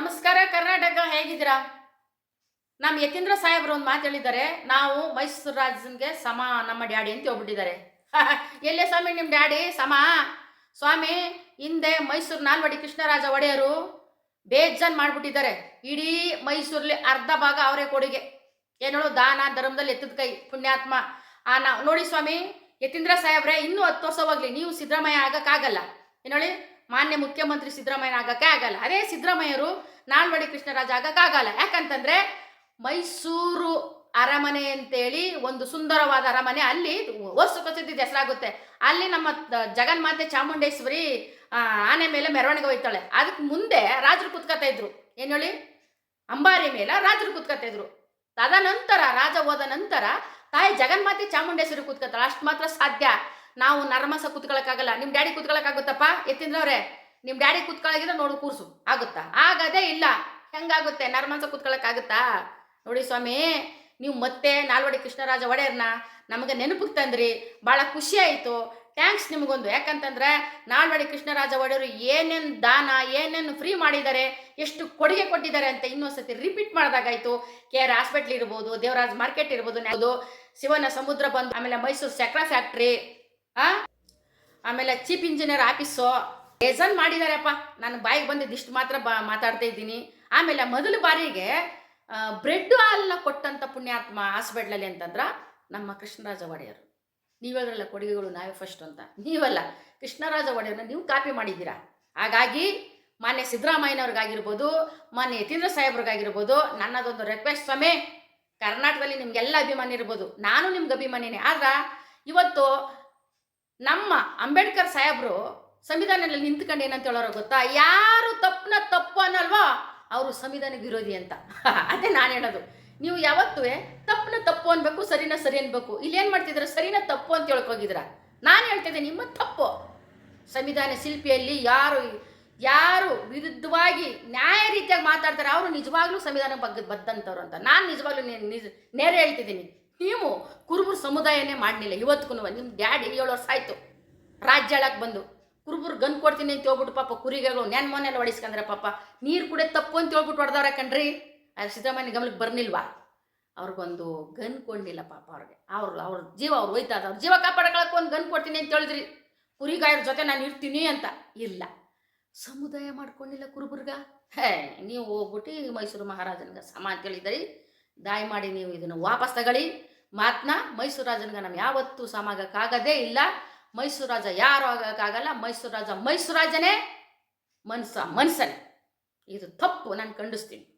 ನಮಸ್ಕಾರ ಕರ್ನಾಟಕ, ಹೇಗಿದ್ದೀರಾ? ನಮ್ಮ ಯತೀಂದ್ರ ಸಾಹೇಬ್ರು ಒಂದು ಮಾತು ಹೇಳಿದ್ದಾರೆ. ನಾವು ಮೈಸೂರು ರಾಜನ್ಗೆ ಸಮ, ನಮ್ಮ ಡ್ಯಾಡಿ ಅಂತ ಹೋಗ್ಬಿಟ್ಟಿದ್ದಾರೆ ಎಲ್ಲೇ ಸ್ವಾಮಿ ನಿಮ್ಮ ಡ್ಯಾಡಿ? ಸಮ. ಸ್ವಾಮಿ, ಹಿಂದೆ ಮೈಸೂರು ನಾಲ್ವಡಿ ಕೃಷ್ಣರಾಜ ಒಡೆಯರು ಬೇಜಾನ್ ಮಾಡಿಬಿಟ್ಟಿದ್ದಾರೆ. ಇಡೀ ಮೈಸೂರಲ್ಲಿ ಅರ್ಧ ಭಾಗ ಅವರೇ ಕೊಡುಗೆ. ಏನೇಳು ದಾನ, ಧರ್ಮದಲ್ಲಿ ಎತ್ತದ ಕೈ, ಪುಣ್ಯಾತ್ಮ. ಆ, ನಾವು, ನೋಡಿ ಸ್ವಾಮಿ, ಯತೀಂದ್ರ ಸಾಹೇಬ್ರೆ, ಇನ್ನೂ ಹತ್ತು ವರ್ಷ ನೀವು ಸಿದ್ದರಾಮಯ್ಯ ಆಗಕ್ಕಾಗಲ್ಲ. ಏನೋಳಿ ಮಾನ್ಯ ಮುಖ್ಯಮಂತ್ರಿ ಸಿದ್ದರಾಮಯ್ಯ ಆಗಕ್ಕೆ ಆಗಲ್ಲ. ಅದೇ ಸಿದ್ದರಾಮಯ್ಯರು ನಾಲ್ವಡಿ ಕೃಷ್ಣರಾಜ ಆಗಕ್ಕಾಗಲ್ಲ ಯಾಕಂತಂದ್ರೆ ಮೈಸೂರು ಅರಮನೆ ಅಂತೇಳಿ ಒಂದು ಸುಂದರವಾದ ಅರಮನೆ ಅಲ್ಲಿ ವಸ್ತು ಪ್ರಸಿದ್ಧಿ ಹೆಸರಾಗುತ್ತೆ. ಅಲ್ಲಿ ನಮ್ಮ ಜಗನ್ಮಾತೆ ಚಾಮುಂಡೇಶ್ವರಿ ಆನೆ ಮೇಲೆ ಮೆರವಣಿಗೆ ಹೋಯ್ತಾಳೆ. ಅದಕ್ಕೆ ಮುಂದೆ ರಾಜರು ಕುತ್ಕೋತಾ ಇದ್ರು. ಏನು ಹೇಳಿ? ಅಂಬಾರಿ ಮೇಲೆ ರಾಜರು ಕುತ್ಕತಾ ಇದ್ರು. ತದನಂತರ, ರಾಜ ಹೋದ ನಂತರ ತಾಯಿ ಜಗನ್ಮಾತೆ ಚಾಮುಂಡೇಶ್ವರಿ ಕೂತ್ಕೊತಾಳೆ. ಅಷ್ಟು ಮಾತ್ರ ಸಾಧ್ಯ. ನಾವು ನರ್ಮಸ ಕೂತ್ಕೊಳ್ಳೋಕ್ಕಾಗಲ್ಲ ನಿಮ್ಮ ಡ್ಯಾಡಿ ಕೂತ್ಕೊಳ್ಳೋಕ್ಕಾಗುತ್ತಪ್ಪ ಎತ್ತಿಂದ್ರವ್ರೆ ನಿಮ್ಮ ಡ್ಯಾಡಿ ಕೂತ್ಕೊಳ್ಳೋಗಿದ್ರೆ ನೋಡು ಕೂರ್ಸು. ಆಗುತ್ತಾ? ಆಗದೇ ಇಲ್ಲ. ಹೆಂಗಾಗುತ್ತೆ? ನರ್ಮಸ ಕೂತ್ಕೊಳ್ಳೋಕ್ಕಾಗುತ್ತಾ ನೋಡಿ ಸ್ವಾಮಿ, ನೀವು ಮತ್ತೆ ನಾಲ್ವಡಿ ಕೃಷ್ಣರಾಜ ಒಡೆಯರ್ನ ನಮಗೆ ನೆನಪಿಗೆ ತಂದ್ರಿ. ಭಾಳ ಖುಷಿ ಆಯಿತು. ಥ್ಯಾಂಕ್ಸ್ ನಿಮಗೊಂದು. ಯಾಕಂತಂದ್ರೆ ನಾಲ್ವಡಿ ಕೃಷ್ಣರಾಜ ಒಡೆಯರು ಏನೇನು ದಾನ, ಏನೇನು ಫ್ರೀ ಮಾಡಿದ್ದಾರೆ, ಎಷ್ಟು ಕೊಡುಗೆ ಕೊಟ್ಟಿದ್ದಾರೆ ಅಂತ ಇನ್ನೊಂದ್ಸತಿ ರಿಪೀಟ್ ಮಾಡಿದಾಗಾಯ್ತು. ಕೆ ಆರ್ ಹಾಸ್ಪಿಟ್ಲ್ ಇರ್ಬೋದು, ದೇವರಾಜ್ ಮಾರ್ಕೆಟ್ ಇರ್ಬೋದು ಶಿವನ ಸಮುದ್ರ ಬಂದು ಆಮೇಲೆ ಮೈಸೂರು ಸಕ್ರಾ ಫ್ಯಾಕ್ಟ್ರಿ ಆ? ಆಮೇಲೆ ಚೀಫ್ ಇಂಜಿನಿಯರ್ ಆಫೀಸು. ಡಿಸೈನ್ ಮಾಡಿದಾರೆಪ್ಪ. ನಾನು ಬಾಯಿಗೆ ಬಂದಿದ್ದು ಇಷ್ಟು ಮಾತ್ರ ಬಾ ಮಾತಾಡ್ತಾ ಇದ್ದೀನಿ. ಆಮೇಲೆ ಮೊದಲ ಬಾರಿಗೆ ಬ್ರೆಡ್ ಹಾಲ್ನ ಕೊಟ್ಟಂಥ ಪುಣ್ಯಾತ್ಮ ಹಾಸ್ಪಿಟ್ಲಲ್ಲಿ ಅಂತಂದ್ರೆ ನಮ್ಮ ಕೃಷ್ಣರಾಜ ಒಡೆಯರು. ನೀವೆಲ್ಲ ಕೊಡುಗೆಗಳು ನಾವೇ ಫಸ್ಟ್ ಅಂತ. ನೀವಲ್ಲ, ಕೃಷ್ಣರಾಜ ಒಡೆಯರ್ನ ನೀವು ಕಾಪಿ ಮಾಡಿದ್ದೀರಾ? ಹಾಗಾಗಿ ಮಾನ್ಯ ಸಿದ್ದರಾಮಯ್ಯನವ್ರಿಗಾಗಿರ್ಬೋದು, ಮಾನ್ಯ ಯತೀಂದ್ರ ಸಾಹೇಬ್ರಿಗಾಗಿರ್ಬೋದು, ನನ್ನದೊಂದು ರಿಕ್ವೆಸ್ಟ್ ಸ್ವಾಮಿ, ಕರ್ನಾಟಕದಲ್ಲಿ ನಿಮ್ಗೆಲ್ಲ ಅಭಿಮಾನಿ ಇರ್ಬೋದು. ನಾನು ನಿಮ್ಗೆ ಅಭಿಮಾನಿನೇ. ಆದ್ರೆ ಇವತ್ತು ನಮ್ಮ ಅಂಬೇಡ್ಕರ್ ಸಾಹೇಬರು ಸಂವಿಧಾನದಲ್ಲಿ ನಿಂತ್ಕೊಂಡು ಏನಂತ ಹೇಳೋರು ಗೊತ್ತಾ? ಯಾರು ತಪ್ಪನ ತಪ್ಪು ಅನ್ನಲ್ವೋ ಅವರು ಸಂವಿಧಾನ ವಿರೋಧಿ ಅಂತ. ಅದೇ ನಾನು ಹೇಳೋದು. ನೀವು ಯಾವತ್ತೂ ತಪ್ಪನ ತಪ್ಪು ಅನ್ಬೇಕು, ಸರಿನ ಸರಿ ಅನ್ಬೇಕು. ಇಲ್ಲಿ ಏನು ಮಾಡ್ತಿದ್ರೆ ಸರಿನ ತಪ್ಪು ಅಂತ ಹೇಳ್ಕೋಗಿದ್ರ ನಾನು ಹೇಳ್ತಿದ್ದೆ ನಿಮ್ಮ ತಪ್ಪು. ಸಂವಿಧಾನ ಶಿಲ್ಪಿಯಲ್ಲಿ ಯಾರು ಯಾರು ವಿರುದ್ಧವಾಗಿ ನ್ಯಾಯ ರೀತಿಯಾಗಿ ಮಾತಾಡ್ತಾರೆ, ಅವರು ನಿಜವಾಗ್ಲೂ ಸಂವಿಧಾನ ಬಗ್ಗೆ ಬದ್ದಂಥವ್ರು ಅಂತ. ನಾನು ನಿಜವಾಗ್ಲೂ ನೇರ ಹೇಳ್ತಿದ್ದೀನಿ. ನೀವು ಕುರುಬರು ಸಮುದಾಯನೇ ಮಾಡಲಿಲ್ಲ. ಇವತ್ತಿಗೂ ನಿಮ್ಮ ಡ್ಯಾಡಿ ಏಳು ವರ್ಷ ಆಯಿತು. ರಾಜ್ಯ ಹೇಳಕ್ಕೆ ಬಂದು. ಕುರುಬರು ಗನ್ ಕೊಡ್ತೀನಿ ಅಂತ ಹೇಳ್ಬಿಟ್ಟು ಪಾಪ ಕುರಿಗಳು ನೆನ್ ಮೊನ್ನೆಲ್ಲ ಹೊಡಿಸ್ಕಂದ್ರೆ ಪಾಪ ನೀರು ಕೂಡ ತಪ್ಪು ಅಂತ ಹೇಳ್ಬಿಟ್ಟು ಹೊಡೆದವ್ರೆ ಕಣ್ರಿ. ಸಿದ್ದರಾಮಯ್ಯ ಗಮನಕ್ಕೆ ಬರ್ನಿಲ್ವಾ ಅವ್ರಿಗೊಂದು ಗನ್ ಕೊಡಲಿಲ್ಲ ಪಾಪ ಅವ್ರಿಗೆ. ಅವ್ರು ಅವ್ರ ಜೀವ ಅವ್ರು ಹೋಯ್ತಾ ಅವ್ರ ಜೀವ ಕಾಪಾಡ್ಕೊಳಕ್ಕೆ ಒಂದು ಗನ್ ಕೊಡ್ತೀನಿ ಅಂತ ಹೇಳಿದ್ರಿ. ಕುರಿಗಾಯರ ಜೊತೆ ನಾನು ಇರ್ತೀನಿ ಅಂತ. ಇಲ್ಲ. ಸಮುದಾಯ ಮಾಡ್ಕೊಂಡಿಲ್ಲ ಕುರುಬರ್ಗ. ಹೇ, ನೀವು ಹೋಗ್ಬಿಟ್ಟು ಮೈಸೂರು ಮಹಾರಾಜನಿಗೆ ಸಮ ಅಂತ ಹೇಳಿದ್ರಿ. ದಾಯಿ ಮಾಡಿ ನೀವು ಇದನ್ನು ವಾಪಸ್ ತಗೊಳ್ಳಿ. ಮಾತನ್ನ ಮೈಸೂರು ರಾಜನಿಗೆ ನಮ್ಗೆ ಯಾವತ್ತೂ ಸಮಾಗಕ್ಕಾಗದೇ ಇಲ್ಲ. ಮೈಸೂರು ರಾಜ ಯಾರು ಆಗೋಕ್ಕಾಗಲ್ಲ. ಮೈಸೂರು ರಾಜ ಮೈಸೂರು ರಾಜನೇ, ಮನ್ಸ ಮನ್ಸನೇ. ಇದು ತಪ್ಪು, ನಾನು ಖಂಡಿಸ್ತೀನಿ.